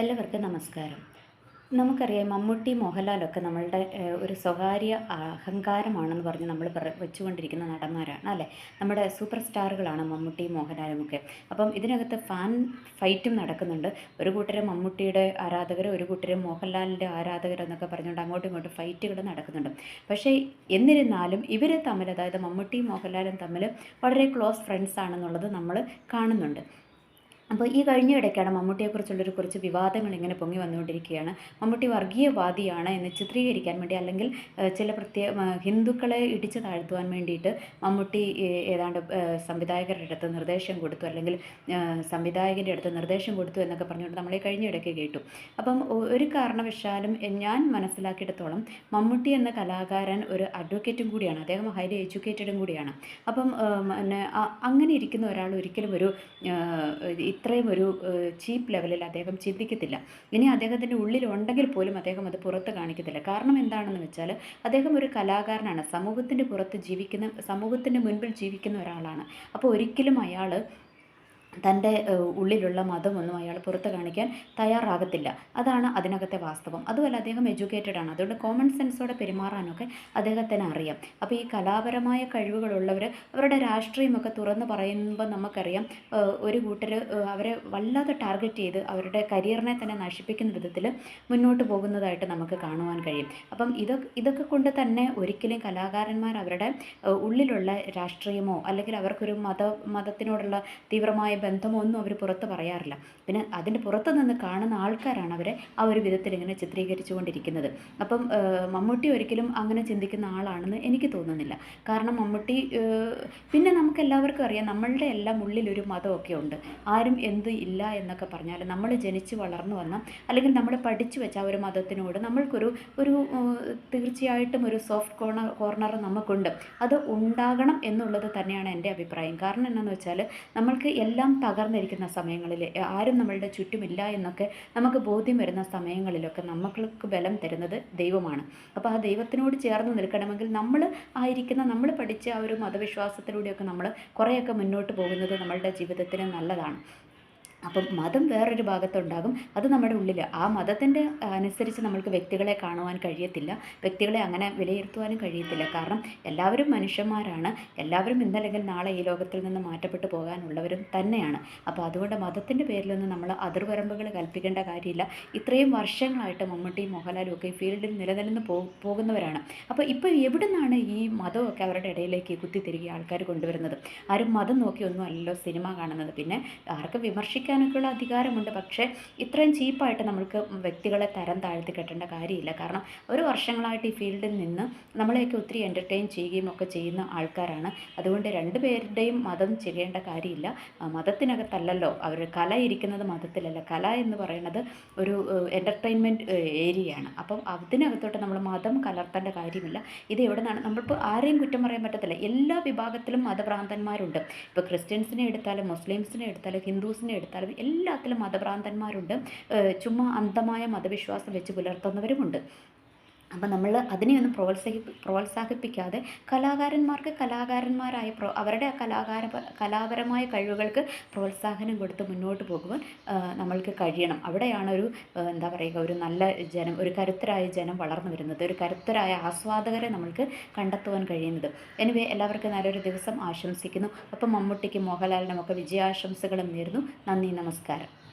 എല്ലാവർക്കും നമസ്കാരം. നമുക്കറിയാം മമ്മൂട്ടി മോഹൻലാലൊക്കെ നമ്മളുടെ ഒരു സ്വകാര്യ അഹങ്കാരമാണെന്ന് പറഞ്ഞ് നമ്മൾ വെച്ചുകൊണ്ടിരിക്കുന്ന നടന്മാരാണ് അല്ലേ? നമ്മുടെ സൂപ്പർ സ്റ്റാറുകളാണ് മമ്മൂട്ടി മോഹൻലാലുമൊക്കെ അപ്പം ഇതിനകത്ത് ഫാൻ ഫൈറ്റും നടക്കുന്നുണ്ട്. ഒരു കൂട്ടരും മമ്മൂട്ടിയുടെ ആരാധകർ ഒരു കൂട്ടരും മോഹൻലാലിന്റെ ആരാധകർ എന്നൊക്കെ പറഞ്ഞുകൊണ്ട് അങ്ങോട്ടും ഇങ്ങോട്ടും ഫൈറ്റുകൾ നടക്കുന്നുണ്ട്. പക്ഷേ എന്നിരുന്നാലും ഇവർ തമ്മിൽ അതായത് മമ്മൂട്ടിയും മോഹൻലാലും തമ്മിൽ വളരെ ക്ലോസ് ഫ്രണ്ട്സ് ആണെന്നുള്ളത് നമ്മൾ കാണുന്നുണ്ട്. അപ്പോൾ ഈ കഴിഞ്ഞ ഇടയ്ക്കാണ് മമ്മൂട്ടിയെക്കുറിച്ചുള്ളൊരു കുറച്ച് വിവാദങ്ങൾ ഇങ്ങനെ പൊങ്ങി വന്നുകൊണ്ടിരിക്കുകയാണ്. മമ്മൂട്ടി വർഗീയവാദിയാണ് എന്ന് ചിത്രീകരിക്കാൻ വേണ്ടി അല്ലെങ്കിൽ ചില പ്രത്യേക ഹിന്ദുക്കളെ ഇടിച്ചു താഴ്ത്തുവാൻ വേണ്ടിയിട്ട് മമ്മൂട്ടി ഏതാണ്ട് സംവിധായകരുടെ അടുത്ത് നിർദ്ദേശം കൊടുത്തു അല്ലെങ്കിൽ സംവിധായകന്റെ അടുത്ത് നിർദ്ദേശം കൊടുത്തു എന്നൊക്കെ പറഞ്ഞുകൊണ്ട് നമ്മൾ ഈ കഴിഞ്ഞ ഇടയ്ക്ക് കേട്ടു. അപ്പം ഒരു കാരണവശാലും ഞാൻ മനസ്സിലാക്കിയിടത്തോളം മമ്മൂട്ടി എന്ന കലാകാരൻ ഒരു അഡ്വക്കേറ്റും കൂടിയാണ്. അദ്ദേഹം ഹൈലി എഡ്യൂക്കേറ്റഡും കൂടിയാണ്. അപ്പം അങ്ങനെ ഇരിക്കുന്ന ഒരാൾ ഒരിക്കലും ഒരു ഇത്രയും ഒരു ചീപ്പ് ലെവലിൽ അദ്ദേഹം ചിന്തിക്കത്തില്ല. ഇനി അദ്ദേഹത്തിന്റെ ഉള്ളിലുണ്ടെങ്കിൽ പോലും അദ്ദേഹം അത് പുറത്ത് കാണിക്കത്തില്ല. കാരണം എന്താണെന്ന് വെച്ചാൽ അദ്ദേഹം ഒരു കലാകാരനാണ്. സമൂഹത്തിന്റെ പുറത്ത് ജീവിക്കുന്ന സമൂഹത്തിന്റെ മുൻപിൽ ജീവിക്കുന്ന ഒരാളാണ്. അപ്പോൾ ഒരിക്കലും അയാൾ തന്റെ ഉള്ളിലുള്ള മതമൊന്നും അയാൾ പുറത്ത് കാണിക്കാൻ തയ്യാറാകത്തില്ല. അതാണ് അതിനകത്തെ വാസ്തവം. അതുമല്ല അദ്ദേഹം എഡ്യൂക്കേറ്റഡ് ആണ്. അതുകൊണ്ട് കോമൺ സെൻസോടെ പെരുമാറാനൊക്കെ അദ്ദേഹത്തിന് അറിയാം. അപ്പോൾ ഈ കലാപരമായ കഴിവുകളുള്ളവർ അവരുടെ രാഷ്ട്രീയമൊക്കെ തുറന്ന് പറയുമ്പോൾ നമുക്കറിയാം ഒരു കൂട്ടർ അവരെ വല്ലാതെ ടാർഗറ്റ് ചെയ്ത് അവരുടെ കരിയറിനെ തന്നെ നശിപ്പിക്കുന്ന വിധത്തിൽ മുന്നോട്ട് പോകുന്നതായിട്ട് നമുക്ക് കാണുവാൻ കഴിയും. അപ്പം ഇതൊക്കെ ഇതൊക്കെ കൊണ്ട് തന്നെ ഒരിക്കലും കലാകാരന്മാർ അവരുടെ ഉള്ളിലുള്ള രാഷ്ട്രീയമോ അല്ലെങ്കിൽ അവർക്കൊരു മത മതത്തിനോടുള്ള തീവ്രമായ ബന്ധമോ ഒന്നും അവർ പുറത്ത് പറയാറില്ല. പിന്നെ അതിന്റെ പുറത്ത് നിന്ന് കാണുന്ന ആൾക്കാരാണ് അവരെ ആ ഒരു വിധത്തിൽ ഇങ്ങനെ ചിത്രീകരിച്ചു കൊണ്ടിരിക്കുന്നത് അപ്പം മമ്മൂട്ടി ഒരിക്കലും അങ്ങനെ ചിന്തിക്കുന്ന ആളാണെന്ന് എനിക്ക് തോന്നുന്നില്ല. കാരണം മമ്മൂട്ടി പിന്നെ നമുക്ക് എല്ലാവർക്കും അറിയാം നമ്മളുടെ എല്ലാം ഉള്ളിലൊരു മതമൊക്കെ ഉണ്ട്. ആരും എന്ത് ഇല്ല എന്നൊക്കെ പറഞ്ഞാൽ നമ്മൾ ജനിച്ച് വളർന്നു വന്ന അല്ലെങ്കിൽ നമ്മൾ പഠിച്ചു വെച്ച ആ ഒരു മതത്തിനോട് നമ്മൾക്കൊരു ഒരു തീർച്ചയായിട്ടും ഒരു സോഫ്റ്റ് കോർണർ കോർണർ നമുക്കുണ്ട്. അത് ഉണ്ടാകണം എന്നുള്ളത് തന്നെയാണ് എന്റെ അഭിപ്രായം. കാരണം എന്താണെന്ന് വെച്ചാൽ നമ്മൾക്ക് എല്ലാം തകർന്നിരിക്കുന്ന സമയങ്ങളിൽ ആരും നമ്മളുടെ ചുറ്റുമില്ല എന്നൊക്കെ നമുക്ക് ബോധ്യം വരുന്ന സമയങ്ങളിലൊക്കെ നമ്മൾക്ക് ബലം തരുന്നത് ദൈവമാണ്. അപ്പോൾ ആ ദൈവത്തിനോട് ചേർന്ന് നിൽക്കണമെങ്കിൽ നമ്മൾ ആയിരിക്കുന്ന നമ്മൾ പഠിച്ച ആ ഒരു മതവിശ്വാസത്തിലൂടെയൊക്കെ നമ്മൾ കുറേയൊക്കെ മുന്നോട്ട് പോകുന്നത് നമ്മളുടെ ജീവിതത്തിന് നല്ലതാണ്. അപ്പം മതം വേറൊരു ഭാഗത്തുണ്ടാകും. അത് നമ്മുടെ ഉള്ളിൽ ആ മതത്തിന്റെ അനുസരിച്ച് നമ്മൾക്ക് വ്യക്തികളെ കാണുവാൻ കഴിയത്തില്ല. വ്യക്തികളെ അങ്ങനെ വിലയിരുത്തുവാനും കഴിയത്തില്ല. കാരണം എല്ലാവരും മനുഷ്യന്മാരാണ്. എല്ലാവരും ഇന്നല്ലെങ്കിൽ നാളെ ഈ ലോകത്തിൽ നിന്ന് മാറ്റപ്പെട്ടു പോകാനുള്ളവരും തന്നെയാണ്. അപ്പോൾ അതുകൊണ്ട് മതത്തിന്റെ പേരിലൊന്നും നമ്മൾ അതിർവരമ്പുകൾ കൽപ്പിക്കേണ്ട കാര്യമില്ല. ഇത്രയും വർഷങ്ങളായിട്ട് മമ്മൂട്ടിയും മോഹൻലാലും ഒക്കെ ഈ ഫീൽഡിൽ നിലനിന്ന് പോകുന്നവരാണ്. അപ്പോൾ ഇപ്പോൾ എവിടെ നിന്നാണ് ഈ മതമൊക്കെ അവരുടെ ഇടയിലേക്ക് കുത്തിത്തിരികെ ആൾക്കാർ കൊണ്ടുവരുന്നത്? ആരും മതം നോക്കിയൊന്നും അല്ലല്ലോ സിനിമ കാണുന്നത്. പിന്നെ ആർക്ക് വിമർശിക്കാനൊക്കെയുള്ള അധികാരമുണ്ട്. പക്ഷേ ഇത്രയും ചീപ്പായിട്ട് നമ്മൾക്ക് വ്യക്തികളെ തരം താഴ്ത്തി കെട്ടേണ്ട കാര്യമില്ല. കാരണം ഒരു വർഷങ്ങളായിട്ട് ഈ ഫീൽഡിൽ നിന്ന് നമ്മളെയൊക്കെ ഒത്തിരി എന്റർടൈൻ ചെയ്യുകയും ഒക്കെ ചെയ്യുന്ന ആൾക്കാരാണ്. അതുകൊണ്ട് രണ്ടു പേരുടെയും മതം ചെയ്യേണ്ട കാര്യമില്ല. മതത്തിനകത്തല്ലോ അവർ കല ഇരിക്കുന്നത് മതത്തിലല്ല. കല എന്ന് പറയുന്നത് ഒരു എന്റർടൈൻമെന്റ് ഏരിയയാണ്. അപ്പം അതിനകത്തോട്ട് നമ്മൾ മതം കലർത്തേണ്ട കാര്യമില്ല. ഇത് എവിടെ നിന്നാണ് നമ്മളിപ്പോൾ ആരെയും കുറ്റം പറയാൻ പറ്റത്തില്ല. എല്ലാ വിഭാഗത്തിലും മതഭ്രാന്തന്മാരുണ്ട്. ഇപ്പോൾ ക്രിസ്ത്യൻസിനെ എടുത്താലും മുസ്ലിംസിനെ എടുത്താലും ഹിന്ദുസിനെ എടുത്താലും എല്ലാത്തിലും മതഭ്രാന്തന്മാരുണ്ട്. ചുമ്മാ അന്ധമായ മതവിശ്വാസം വെച്ച് പുലർത്തുന്നവരുമുണ്ട്. അപ്പം നമ്മൾ അതിനെയൊന്നും പ്രോത്സാഹി പ്രോത്സാഹിപ്പിക്കാതെ കലാകാരന്മാർക്ക് കലാകാരന്മാരായ പ്രോ അവരുടെ കലാകാര കലാപരമായ കഴിവുകൾക്ക് പ്രോത്സാഹനം കൊടുത്ത് മുന്നോട്ട് പോകുവാൻ നമ്മൾക്ക് കഴിയണം. അവിടെയാണ് ഒരു എന്താ പറയുക ഒരു നല്ല ജനം ഒരു കരുത്തരായ ജനം വളർന്നു വരുന്നത്. ഒരു കരുത്തരായ ആസ്വാദകരെ നമ്മൾക്ക് കണ്ടെത്തുവാൻ കഴിയുന്നത്. എനിവേ എല്ലാവർക്കും നല്ലൊരു ദിവസം ആശംസിക്കുന്നു. അപ്പം മമ്മൂട്ടിക്കും മോഹൻലാലിനും ഒക്കെ വിജയാശംസകളും നേരുന്നു. നന്ദി നമസ്കാരം.